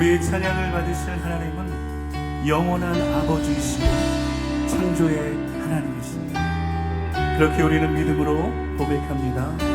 우리의 찬양을 받으실 하나님은 영원한 아버지이시며 창조의 하나님이십니다. 그렇게 우리는 믿음으로 고백합니다.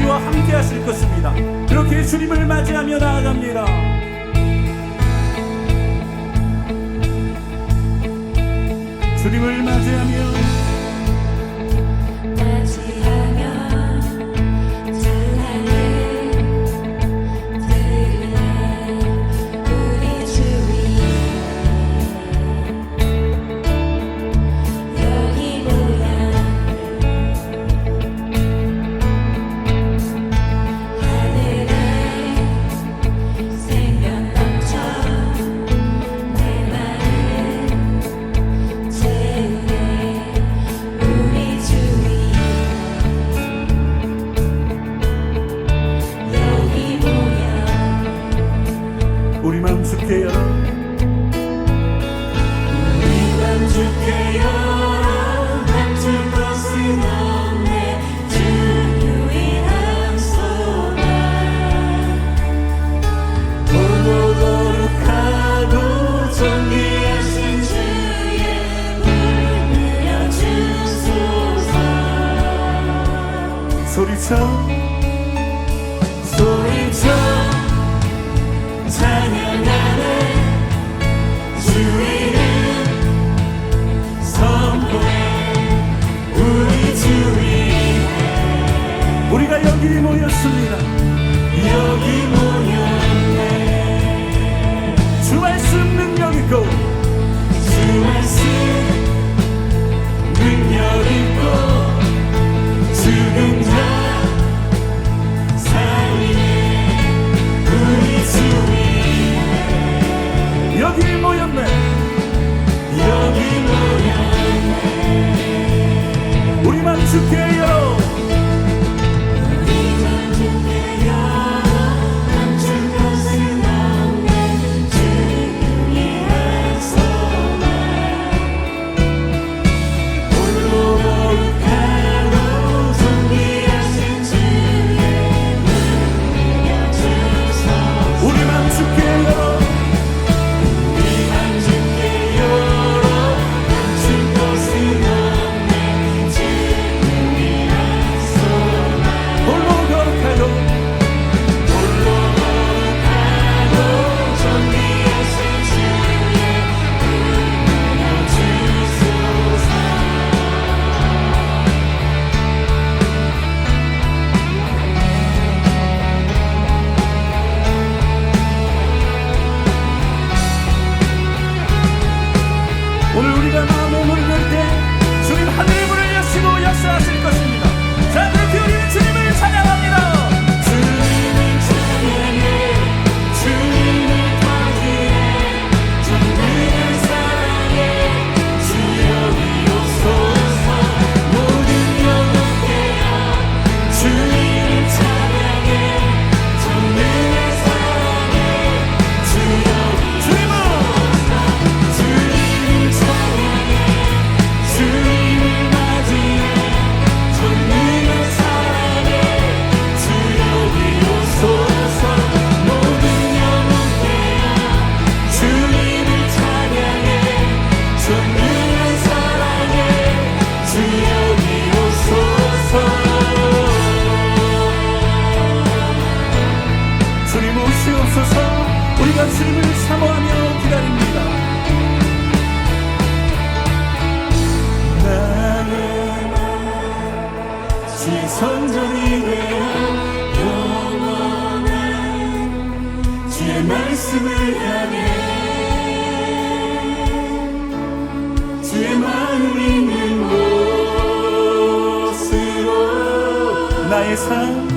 우리와 함께 하실 것입니다. 그렇게 주님을 맞이하며 나아갑니다. 주님을 맞이하며 여기 모였습니다. 여기 모였네. 주 말씀 능력 있고 주 말씀 능력 있고 죽은 자 살리네. 우리 주님 여기 모였네. 여기 모였네. 우리만 주께 열어. 말씀을 사모하며 기다립니다. 나는 지선전이 되어 영원한 주의 말씀을 향해 주의 마음 있는 곳으로 나의 삶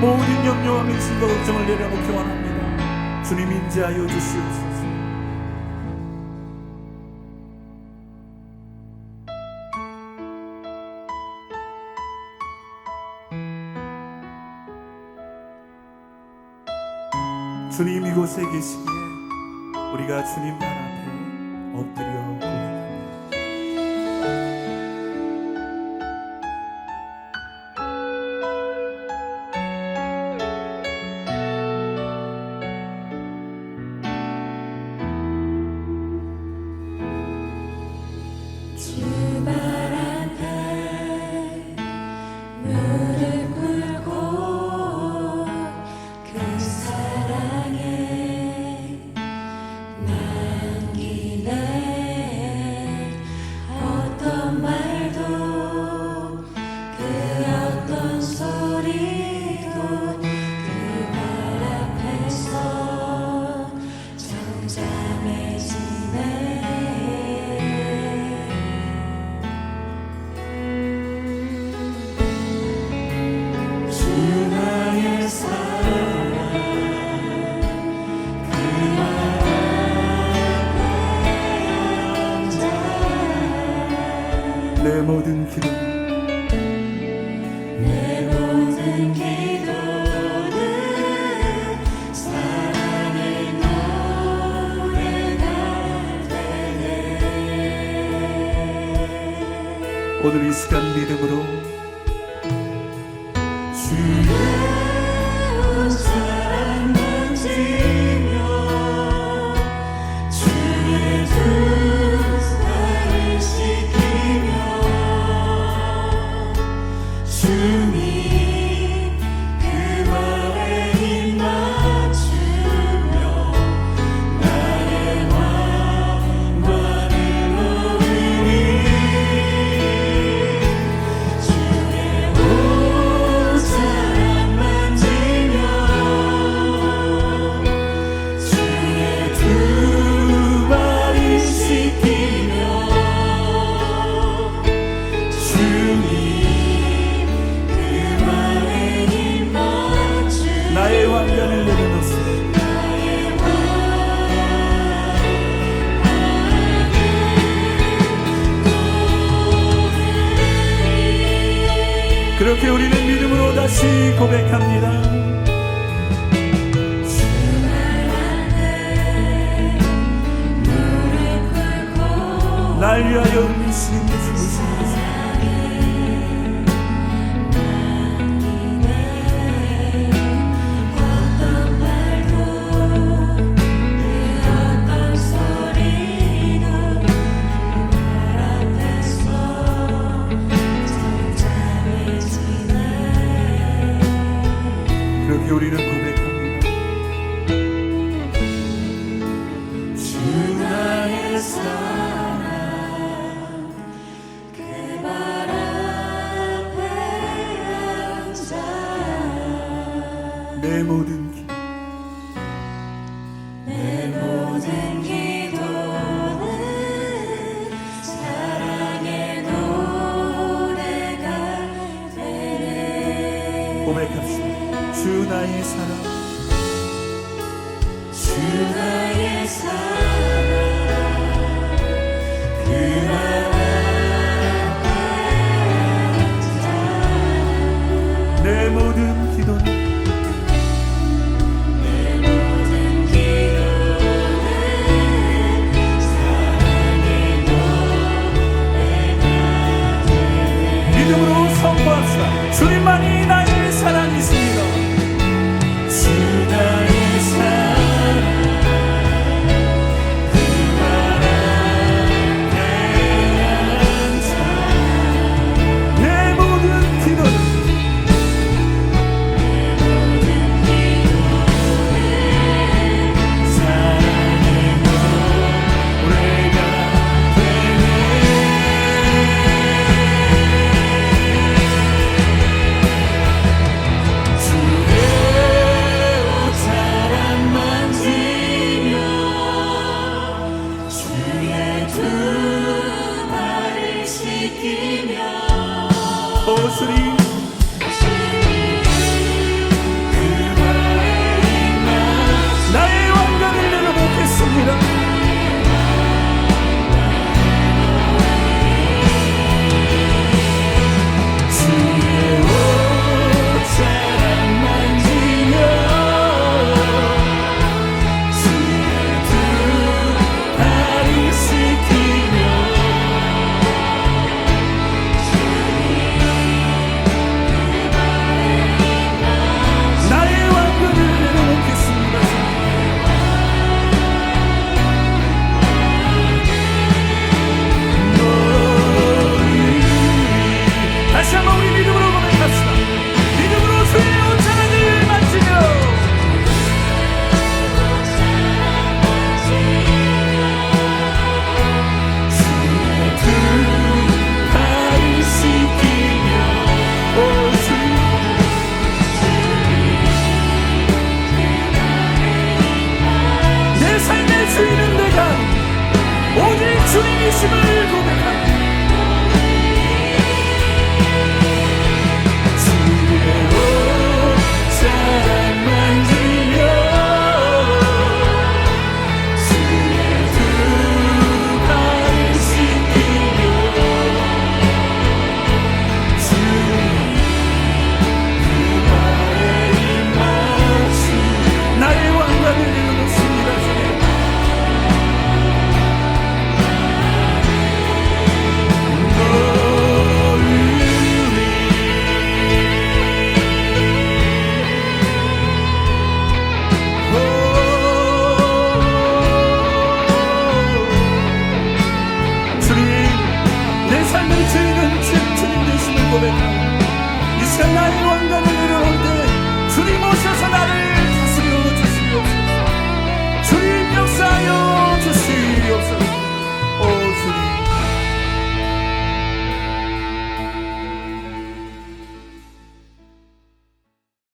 모든 염려와 근심과 걱정을 내려놓기 원합니다. 주님 인자하여 주시옵소서. 주님 이곳에 계시기에 우리가 주님 발 앞에 엎드려 오늘 이 시간 믿음으로 날 위하여 미신 주 내 모든